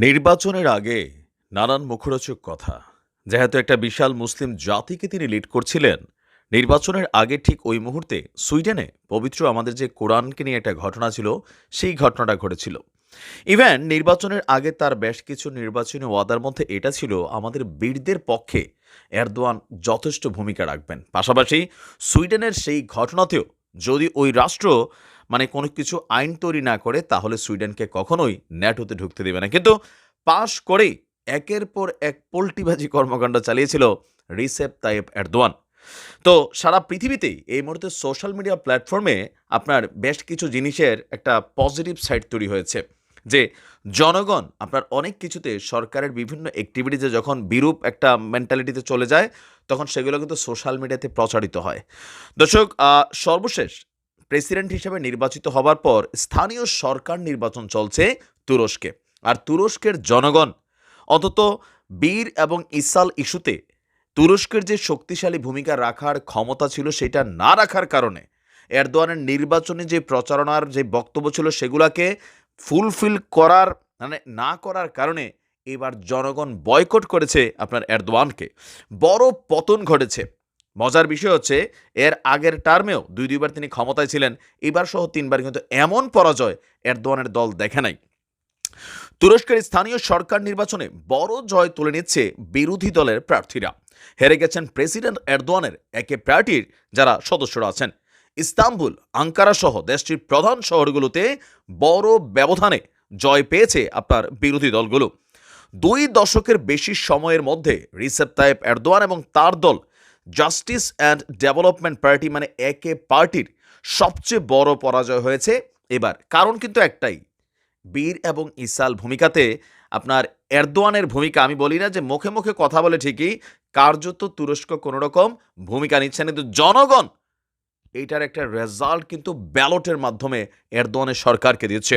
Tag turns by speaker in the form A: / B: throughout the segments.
A: নির্বাচনের আগে নানান মুখরোচক কথা। যেহেতু একটা বিশাল মুসলিম জাতিকে তিনি লিড করছিলেন, নির্বাচনের আগে ঠিক ওই মুহূর্তে সুইডেনে পবিত্র আমাদের যে কোরআনকে নিয়ে একটা ঘটনা ছিল, সেই ঘটনাটা ঘটেছিল। ইভেন নির্বাচনের আগে তার বেশ কিছু নির্বাচনী ওয়াদার মধ্যে এটা ছিল, আমাদের বীরদের পক্ষে এরদোয়ান যথেষ্ট ভূমিকা রাখবেন। পাশাপাশি সুইডেনের সেই ঘটনাতেও যদি ওই রাষ্ট্র মানে কোনো কিছু আইন তৈরি না করে, তাহলে সুইডেনকে কখনোই ন্যাটোতে ঢুকতে দেবে না। কিন্তু পাশ করেই একের পর এক পোল্টিবাজি কর্মকাণ্ড চালিয়েছিল রিসেপ তাইপ এরদোয়ান। তো সারা পৃথিবীতেই এই মুহূর্তে সোশ্যাল মিডিয়া প্ল্যাটফর্মে আপনার বেশ কিছু জিনিসের একটা পজিটিভ সাইড তৈরি হয়েছে। যে জনগণ আপনার অনেক কিছুতে সরকারের বিভিন্ন অ্যাক্টিভিটিতে যখন বিরূপ একটা মেন্টালিটিতে চলে যায়, তখন সেগুলো কিন্তু সোশ্যাল মিডিয়াতে প্রচারিত হয়। দর্শক সর্বশেষ প্রেসিডেন্ট হিসেবে নির্বাচিত হবার পর স্থানীয় সরকার নির্বাচন চলছে তুরস্কে। আর তুরস্কের জনগণ, অন্তত বীর এবং ইসাল ইস্যুতে তুরস্কের যে শক্তিশালী ভূমিকা রাখার ক্ষমতা ছিল সেটা না রাখার কারণে এরদোয়ানের নির্বাচনে যে প্রচারণার যে বক্তব্য ছিল সেগুলাকে ফুলফিল করার মানে না করার কারণে এবার জনগণ বয়কট করেছে আপনার এরদোয়ানকে। বড় পতন ঘটেছে। মজার বিষয় হচ্ছে, এর আগের টার্মেও দুই, দুইবার তিনি ক্ষমতায় ছিলেন। এবার সহ তিনবার কিন্তু এমন পরাজয় এরদোয়ানের দল দেখে নাই। তুরস্কের স্থানীয় সরকার নির্বাচনে বড় জয় তুলে নিচ্ছে বিরোধী দলের প্রার্থীরা। হেরে গেছেন প্রেসিডেন্ট এরদোয়ানের একে পার্টির যারা সদস্যরা আছেন। ইস্তাম্বুল, আঙ্কারা সহ দেশটির প্রধান শহরগুলোতে বড় ব্যবধানে জয় পেয়েছে আপনার বিরোধী দলগুলো। দুই দশকের বেশি সময়ের মধ্যে রিসেপ তাইপ এরদোয়ান এবং তার দল জাস্টিস অ্যান্ড ডেভেলপমেন্ট পার্টি মানে একে পার্টির সবচেয়ে বড় পরাজয় হয়েছে এবার। কারণ কিন্তু একটাই, বীর এবং ইসাল ভূমিকাতে আপনার এরদোয়ানের ভূমিকা। আমি বলি না যে মুখে মুখে কথা বলে ঠিকই, কার্যত তুরস্ক কোনোরকম ভূমিকা নিচ্ছে না। কিন্তু জনগণ এইটার একটা রেজাল্ট কিন্তু ব্যালটের মাধ্যমে এরদোয়ানের সরকারকে দিচ্ছে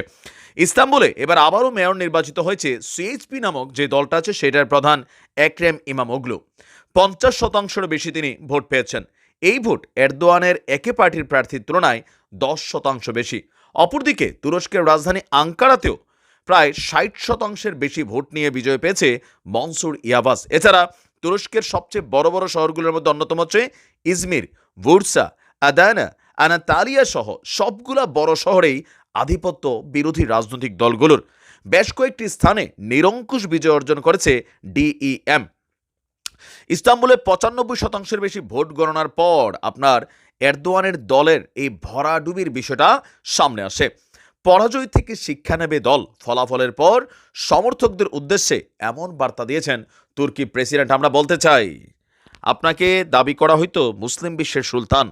A: ইস্তাম্বুলে এবার আবারও মেয়র নির্বাচিত হয়েছে সিএইচপি নামক যে দলটা আছে, সেটার প্রধান একরেম ইমামোগলু। পঞ্চাশ শতাংশেরও বেশি তিনি ভোট পেয়েছেন। এই ভোট এরদোয়ানের একে পার্টির প্রার্থীর তুলনায় দশ শতাংশ বেশি। অপরদিকে তুরস্কের রাজধানী আঙ্কারাতেও প্রায় ষাট শতাংশের বেশি ভোট নিয়ে বিজয় পেয়েছে মনসুর ইয়াবাস। এছাড়া তুরস্কের সবচেয়ে বড় বড় শহরগুলোর মধ্যে অন্যতম হচ্ছে ইজমির, বুরসা আদানা আনাতালিয়া সহ সবগুলা বড় শহরেই আধিপত্য বিরোধী রাজনৈতিক দলগুলোর। বেশ কয়েকটি স্থানে নিরঙ্কুশ বিজয় অর্জন করেছে ডিইএম। ইস্তাম্বুলে পঁচানব্বই শতাংশের বেশি ভোট গণনার পর আপনার এরদোয়ানের দলের এই ভরাডুবির বিষয়টা সামনে আসে। পরাজয় থেকে শিক্ষা নেবে দল ফলাফলের পর সমর্থকদের উদ্দেশ্যে এমন বার্তা দিয়েছেন তুর্কি প্রেসিডেন্ট। আমরা বলতে চাই, আপনাকে দাবি করা হয়তো মুসলিম বিশ্বের সুলতান।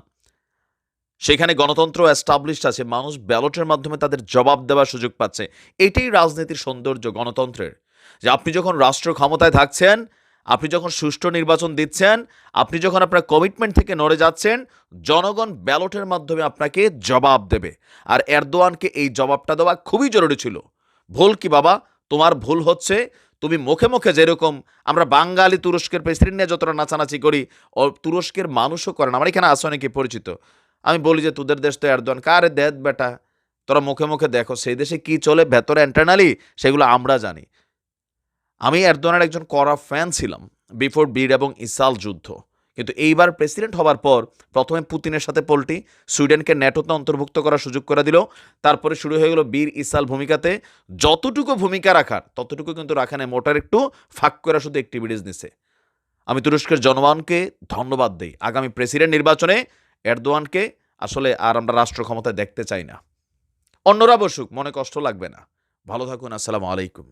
A: সেখানে গণতন্ত্র অ্যাস্টাবলিশড আছে, মানুষ ব্যালটের মাধ্যমে তাদের জবাব দেওয়ার সুযোগ পাচ্ছে। এটাই রাজনীতির সৌন্দর্য, গণতন্ত্রের। যে আপনি যখন রাষ্ট্র ক্ষমতায় থাকছেন, আপনি যখন সুষ্ঠু নির্বাচন দিচ্ছেন, আপনি যখন আপনার কমিটমেন্ট থেকে নড়ে যাচ্ছেন, জনগণ ব্যালটের মাধ্যমে আপনাকে জবাব দেবে। আর এরদোয়ানকে এই জবাবটা দেওয়া খুবই জরুরি ছিল। ভুল কি বাবা? তোমার ভুল হচ্ছে, তুমি মুখে মুখে যেরকম আমরা বাঙালি তুরস্কের প্রেসিডেন্ট নিয়ে যতটা নাচানাচি করি তুরস্কের মানুষও করেন আমার এখানে আছে অনেকে পরিচিত। আমি বলি যে তোদের দেশ তো এরদোয়ান। কারে দেদ বেটা? তোরা মুখে মুখে দেখো, সেই দেশে কি চলে? ভেতরে ইন্টারনালি সেগুলো আমরা জানি। আমি এরদোয়ানের একজন কড়া ফ্যান ছিলাম বিফোর বীর এবং ইসাল যুদ্ধ। কিন্তু এইবার প্রেসিডেন্ট হবার পর প্রথমে পুতিনের সাথে পোল্টি সুইডেনকে ন্যাটোতে অন্তর্ভুক্ত করার সুযোগ করে দিল। তারপরে শুরু হয়ে গেল বীর ইসাল ভূমিকাতে। যতটুকু ভূমিকা রাখার, ততটুকু কিন্তু রাখা নেই। মোটার একটু ফাঁক করা শুধু অ্যাক্টিভিটিস নিছে। আমি তুরস্কের জনগণকে ধন্যবাদ দিই। আগামী প্রেসিডেন্ট নির্বাচনে এরদোয়ানকে আসলে আর আমরা রাষ্ট্র ক্ষমতায় দেখতে চাই না। অন্যরা বসুক, মনে কষ্ট লাগবে না। ভালো থাকুন, আসসালামু আলাইকুম।